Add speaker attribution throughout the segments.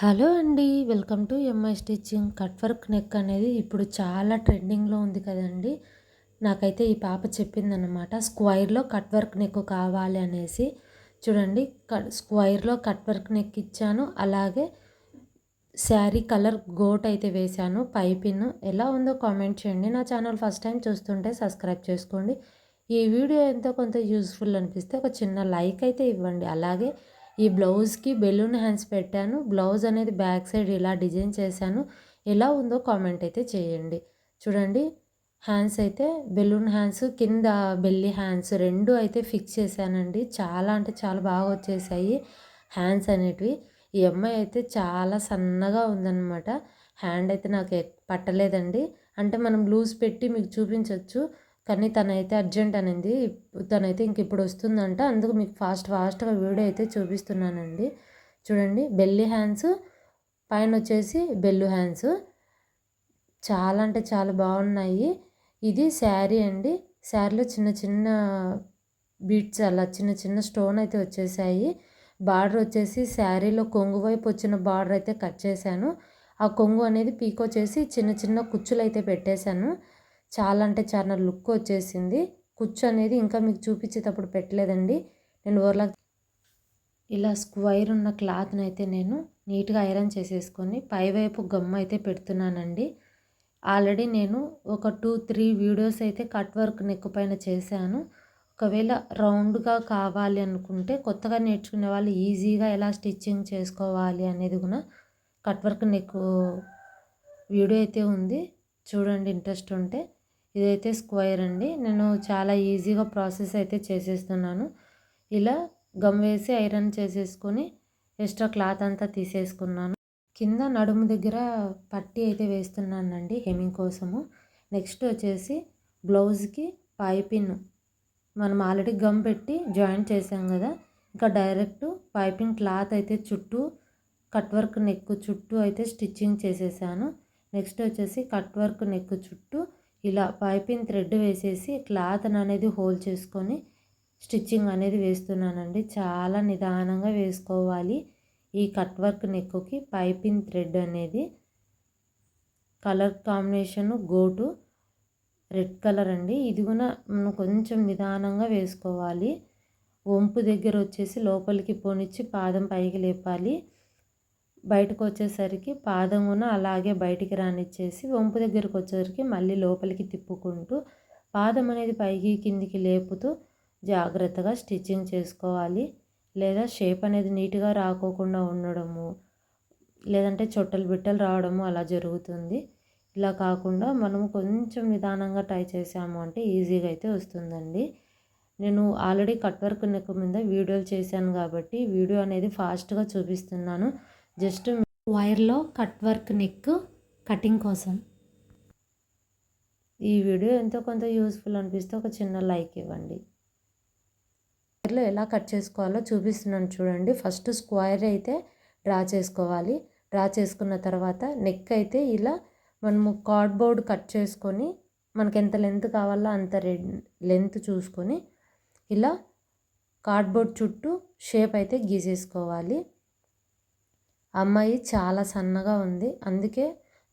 Speaker 1: Hello అండి welcome to MI stitching. Cut work neck అనేది ఇప్పుడు చాలా ట్రెండింగ్లో ఉంది కదండి. నాకైతే ఈ పాప చెప్పిందనమాట స్క్వైర్లో కట్ వర్క్ నెక్ కావాలి అనేసి. చూడండి స్క్వైర్లో కట్ వర్క్ నెక్ ఇచ్చాను అలాగే శారీ కలర్ గోట్ అయితే వేశాను పైపిన్. ఎలా ఉందో కామెంట్ చేయండి. నా ఛానల్ ఫస్ట్ టైం చూస్తుంటే సబ్స్క్రైబ్ చేసుకోండి. ఈ వీడియో ఎంతో కొంత యూస్ఫుల్ అనిపిస్తే ఒక చిన్న లైక్ అయితే ఇవ్వండి. అలాగే ఈ బ్లౌజ్కి బెలూన్ హ్యాండ్స్ పెట్టాను. బ్లౌజ్ అనేది బ్యాక్ సైడ్ ఇలా డిజైన్ చేశాను ఎలా ఉందో కామెంట్ అయితే చేయండి. చూడండి హ్యాండ్స్ అయితే బెలూన్ హ్యాండ్స్ కింద బెల్లి హ్యాండ్స్ రెండు అయితే ఫిక్స్ చేశానండి. చాలా అంటే చాలా బాగా వచ్చేసాయి హ్యాండ్స్ అనేటివి. ఈ అమ్మాయి అయితే చాలా సన్నగా ఉందన్నమాట. హ్యాండ్ అయితే నాకు పట్టలేదండి. అంటే మనం లూజ్ పెట్టి మీకు చూపించవచ్చు కానీ తనైతే అర్జెంట్ అనింది. తనైతే ఇంక ఇప్పుడు వస్తుందంట. అందుకు మీకు ఫాస్ట్ ఫాస్ట్గా వీడియో అయితే చూపిస్తున్నానండి. చూడండి బెల్లి హ్యాండ్స్ పైన వచ్చేసి బెల్లు హ్యాండ్స్. చాలా అంటే చాలా బాగున్నాయి. ఇది శారీ అండి. శారీలో చిన్న చిన్న బీట్స్ అలా చిన్న చిన్న స్టోన్ అయితే వచ్చేసాయి. బార్డర్ వచ్చేసి శారీలో కొంగు వైపు వచ్చిన బార్డర్ అయితే కట్ చేశాను. ఆ కొంగు అనేది పీకో చేసి చిన్న చిన్న కుచ్చులు అయితే పెట్టేశాను. చాలా అంటే చాలా లుక్ వచ్చేసింది. కుచ్చు అనేది ఇంకా మీకు చూపించేటప్పుడు పెట్టలేదండి. నేను ఓర్లా ఇలా స్క్వైర్ ఉన్న క్లాత్ని అయితే నేను నీట్గా ఐరన్ చేసేసుకొని పైవైపు గమ్ అయితే పెడుతున్నానండి. ఆల్రెడీ నేను ఒక టూ త్రీ వీడియోస్ అయితే కట్ వర్క్ నెక్ పైన చేశాను. ఒకవేళ రౌండ్గా కావాలి అనుకుంటే కొత్తగా నేర్చుకునే వాళ్ళు ఈజీగా ఎలా స్టిచ్చింగ్ చేసుకోవాలి అనేది కూడా కట్ వర్క్ నెక్ వీడియో అయితే ఉంది. చూడండి ఇంట్రెస్ట్ ఉంటే. ఇదైతే స్క్వేర్ అండి. నేను చాలా ఈజీగా ప్రాసెస్ అయితే చేసేస్తున్నాను. ఇలా గమ్ వేసి ఐరన్ చేసేసుకొని ఎక్స్ట్రా క్లాత్ అంతా తీసేసుకున్నాను. కింద నడుము దగ్గర పట్టి అయితే వేస్తున్నానండి హెమింగ్ కోసము. నెక్స్ట్ వచ్చేసి బ్లౌజ్కి పైపింగ్ మనం ఆల్రెడీ గమ్ పెట్టి జాయింట్ చేసాం కదా. ఇంకా డైరెక్ట్ పైపింగ్ క్లాత్ అయితే చుట్టూ కట్ వర్క్ నెక్ చుట్టూ అయితే స్టిచ్చింగ్ చేసేసాను. నెక్స్ట్ వచ్చేసి కట్ వర్క్ నెక్ చుట్టూ ఇలా పైపింగ్ థ్రెడ్ వేసేసి క్లాత్ అనేది హోల్ చేసుకొని స్టిచ్చింగ్ అనేది వేస్తున్నానండి. చాలా నిదానంగా వేసుకోవాలి. ఈ కట్ వర్క్ నెక్కుకి పైపింగ్ థ్రెడ్ అనేది కలర్ కాంబినేషన్ గోటు రెడ్ కలర్ అండి. ఇది కూడా మనం కొంచెం నిదానంగా వేసుకోవాలి. వంపు దగ్గర వచ్చేసి లోపలికి పోనిచ్చి పాదం పైకి లేపాలి. బయటకు వచ్చేసరికి పాదం అలాగే బయటికి రానిచ్చేసి వంపు దగ్గరకు వచ్చేసరికి మళ్ళీ లోపలికి తిప్పుకుంటూ పాదం అనేది పైకి కిందికి లేపుతూ జాగ్రత్తగా స్టిచ్చింగ్ చేసుకోవాలి. లేదా షేప్ అనేది నీట్గా రాకోకుండా ఉండడము లేదంటే చొట్టలు బిట్టలు రావడము అలా జరుగుతుంది. ఇలా కాకుండా మనము కొంచెం నిదానంగా ట్రై చేసాము అంటే ఈజీగా అయితే వస్తుందండి. నేను ఆల్రెడీ కట్ వర్క్ నెక్ మీద వీడియోలు చేశాను కాబట్టి వీడియో అనేది ఫాస్ట్గా చూపిస్తున్నాను. జస్ట్ వైర్లో కట్ వర్క్ నెక్ కటింగ్ కోసం. ఈ వీడియో ఎంతో కొంత యూస్ఫుల్ అనిపిస్తే ఒక చిన్న లైక్ ఇవ్వండి. వైర్లో ఎలా కట్ చేసుకోవాలో చూపిస్తున్నాను చూడండి. ఫస్ట్ స్క్వైర్ అయితే డ్రా చేసుకోవాలి. డ్రా చేసుకున్న తర్వాత నెక్ అయితే ఇలా మనము కార్డ్బోర్డ్ కట్ చేసుకొని మనకి ఎంత లెంత్ కావాలో అంత లెంత్ చూసుకొని ఇలా కార్డ్బోర్డ్ చుట్టూ షేప్ అయితే గీసేసుకోవాలి. అమ్మాయి చాలా సన్నగా ఉంది. అందుకే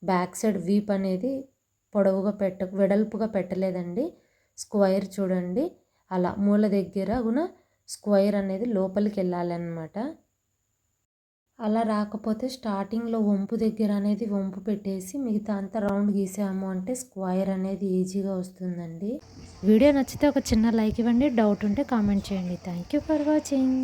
Speaker 1: బ్యాక్ సైడ్ వీప్ అనేది పొడవుగా పెట్ట వెడల్పుగా పెట్టలేదండి. స్క్వైర్ చూడండి. అలా మూల దగ్గర కూడా స్క్వైర్ అనేది లోపలికి వెళ్ళాలన్నమాట అలా రాకపోతే స్టార్టింగ్లో వంపు దగ్గర అనేది వంపు పెట్టేసి మిగతా అంతా రౌండ్ గీసాము అంటే స్క్వైర్ అనేది ఈజీగా వస్తుందండి. వీడియో నచ్చితే ఒక చిన్న లైక్ ఇవ్వండి. డౌట్ ఉంటే కామెంట్ చేయండి. Thank you for watching.